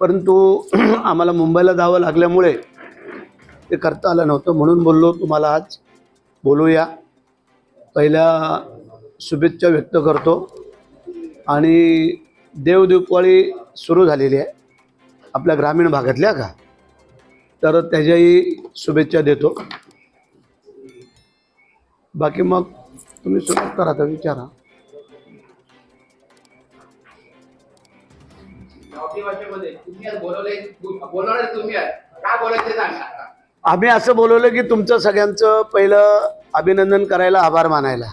परंतु आम्हाला मुंबईला जावं लागल्यामुळे ते करता आलं नव्हतं. म्हणून बोललो तुम्हाला आज बोलूया. पहिल्या शुभेच्छा व्यक्त करतो. आणि देवदीपावळी सुरू झालेली आहे. आपल्या ग्रामीण भागातल्या का? तर त्याच्याही शुभेच्छा देतो. बाकी मग तुम्ही सुरुवात करा तर विचारा. भाषेमध्ये तुम्ही आज बोलवले बोलवणार तुम्ही काय बोलायचे सांगा आम्ही असं बोलवलं की तुमचं सगळ्यांचं पहिलं अभिनंदन करायला आभार मानायला.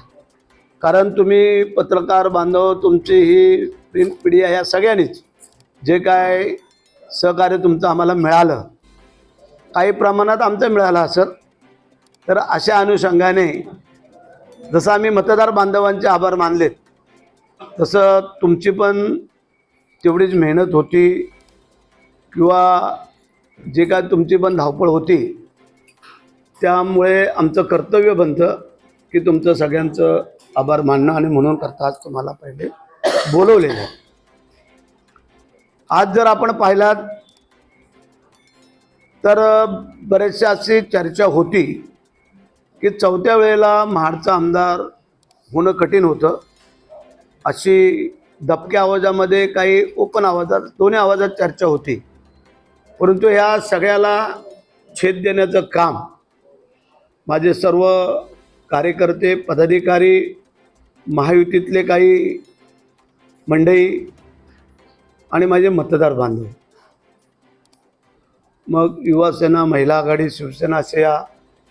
कारण तुम्ही पत्रकार बांधव तुमची ही प्रिंट पिढी ह्या सगळ्यांनीच. जे काय सहकार्य तुमचं आम्हाला मिळालं काही प्रमाणात आमचं मिळालं असं तर अशा अनुषंगाने जसं आम्ही मतदार बांधवांचे आभार मानलेत तसं तुमची पण तेवढीच मेहनत होती किंवा जे काय तुमची पण धावपळ होती त्यामुळे आमचं कर्तव्य बनतं की तुमचं सगळ्यांचं आभार मानणं आणि म्हणून करता आज तुम्हाला पहिले बोलवलेलं आहे आज जर आपण पाहिलात तर बरेचशा अशी चर्चा होती की चौथ्या वेळेला महाडचा आमदार होणं कठीण होतं अशी दबक्या आवाजामध्ये काही ओपन आवाजात दोन्ही आवाजात चर्चा होती. परंतु ह्या सगळ्याला छेद देण्याचं काम माझे सर्व कार्यकर्ते पदाधिकारी महायुतीतले काही मंडई आणि माझे मतदार बांधव. मग युवासेना महिला आघाडी शिवसेना असे या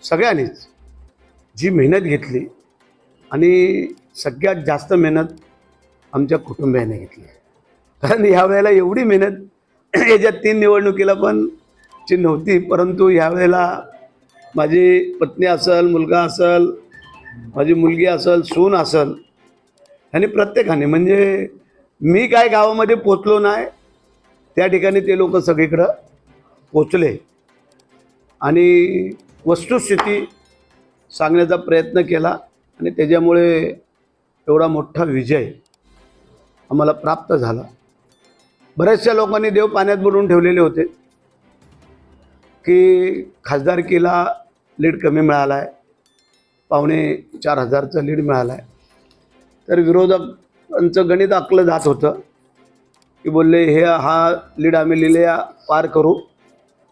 सगळ्यांनीच जी मेहनत घेतली आणि सगळ्यात जास्त मेहनत आमच्या कुटुंबियाने घेतली कारण यावेळेला एवढी मेहनत याच्या तीन निवडणुकीला पण ची नव्हती परंतु यावेळेला माझी पत्नी असल मुलगा असेल माझी मुलगी असेल सून असेल आणि प्रत्येकाने म्हणजे मी काय गावामध्ये पोचलो नाही त्या ठिकाणी ते लोक सगळीकडं पोचले. आणि वस्तुस्थिती सांगण्याचा प्रयत्न केला आणि त्याच्यामुळे एवढा मोठा विजय आम्हाला प्राप्त झाला. बऱ्याचशा लोकांनी देव पाण्यात बुडवून ठेवलेले होते की खासदारकीला लीड कमी मिळाला आहे पावणे चार हजारचं लीड मिळाला आहे तर विरोधकांचं गणित आकलं जात होतं की बोलले हे हा लीड आम्ही लिहिल्या पार करू.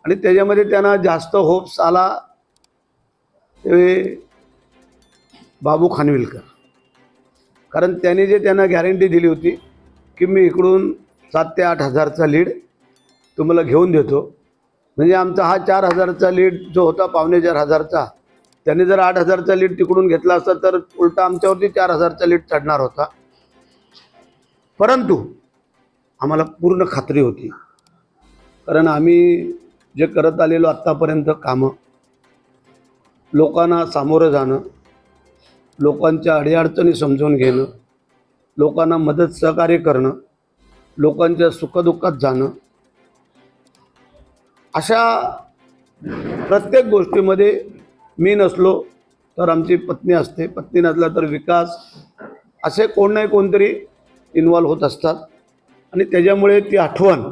आणि त्याच्यामध्ये त्यांना जास्त होप्स आला ते बाबू खानविलकर. कारण त्याने जे त्यांना गॅरंटी दिली होती की मी इकडून सात ते आठ हजारचा लीड तुम्हाला घेऊन देतो. म्हणजे आमचा हा चार हजारचा लीड जो होता पावणे चार हजारचा त्याने जर आठ हजारचा लीड तिकडून घेतला असता तर उलटा आमच्यावरती चार हजारचा लीड चढणार होता. परंतु आम्हाला पूर्ण खात्री होती. कारण आम्ही जे करत आलेलो आत्तापर्यंत कामं लोकांना सामोरं जाणं लोकांच्या अडीअडचणी समजून घेणं लोकांना मदत सहकार्य करणं लोकांच्या सुखदुःखात जाणं. अशा प्रत्येक गोष्टीमध्ये मी नसलो तर आमची पत्नी असते. पत्नी नसला तर विकास असे कोण नाही कोणतरी इन्वॉल्व होत असतात. आणि त्याच्यामुळे ती आठवण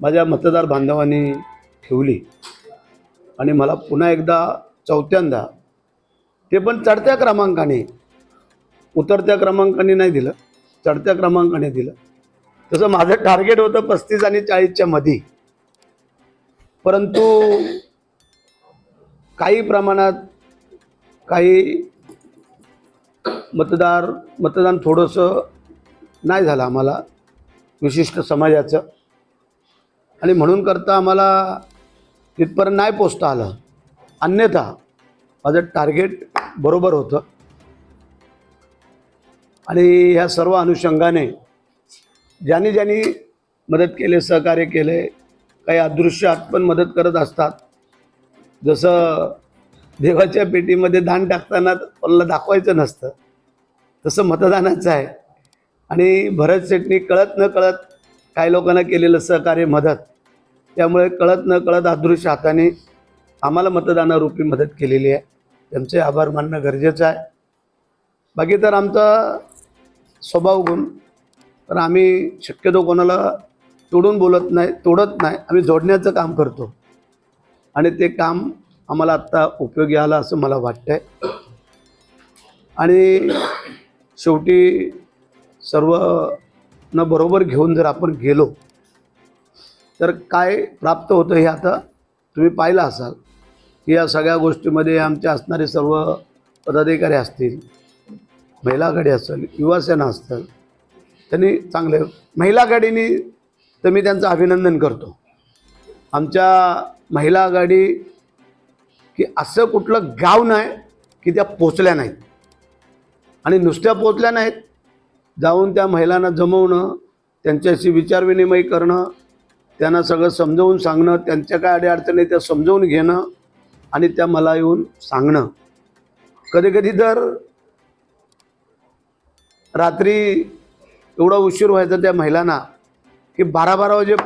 माझ्या मतदार बांधवांनी ठेवली. आणि मला पुन्हा एकदा चौथ्यांदा ते पण चढत्या क्रमांकाने. उतरत्या क्रमांकाने नाही दिलं. चढत्या क्रमांकाने दिलं. तसं माझं टार्गेट होतं पस्तीस आणि चाळीसच्या मध्ये परंतु काही प्रमाणात काही मतदार मतदान थोडंसं नाही झालं आम्हाला विशिष्ट समाजाचं. आणि म्हणून करता आम्हाला तिथपर्यंत नाही पोचता आलं. अन्यथा माझं टार्गेट बरोबर होतं. आणि ह्या सर्व अनुषंगाने ज्यांनी ज्यांनी मदत केले सहकार्य केले काही अदृश्य आत पण मदत करत असतात. जसं देवाच्या पेटीमध्ये दान टाकताना पल्ला दाखवायचं नसतं तसं मतदानाचं आहे. आणि भरत शेटनी कळत न कळत काही लोकांना केलेलं सहकार्य मदत त्यामुळे कळत न कळत अदृश्य हाताने आम्हाला मतदानारूपी मदत केलेली आहे. त्यांचे आभार मानणं गरजेचं आहे. बाकी तर आमचा स्वभाव गुण तर आम्ही शक्यतो कोणाला तोडून बोलत नाही तोडत नाही. आम्ही जोडण्याचं काम करतो. आणि ते काम आम्हाला आत्ता उपयोगी आलं असं मला वाटतंय. आणि शेवटी सर्व न बरोबर घेऊन जर आपण गेलो तर काय प्राप्त होतं हे आता तुम्ही पाहिलं असाल. या सगळ्या गोष्टीमध्ये आमचे असणारे सर्व पदाधिकारी असतील महिला आघाडी असेल युवासेना असेल त्यांनी चांगले महिला आघाडीने तर मी त्यांचं अभिनंदन करतो. आमच्या महिला आघाडी की असं कुठलं गाव नाही की त्या पोचल्या नाहीत. आणि नुसत्या पोचल्या नाहीत जाऊन त्या महिलांना जमवणं त्यांच्याशी विचारविनिमय करणं त्यांना सगळं समजावून सांगणं त्यांच्या काय अडीअडचणी त्या समजावून घेणं आणि त्या मला येऊन सांगणं. कधी कधी तर रात्री एवढा उशीर व्हायचा त्या महिलांना की बारा बारा वाजेपर्यंत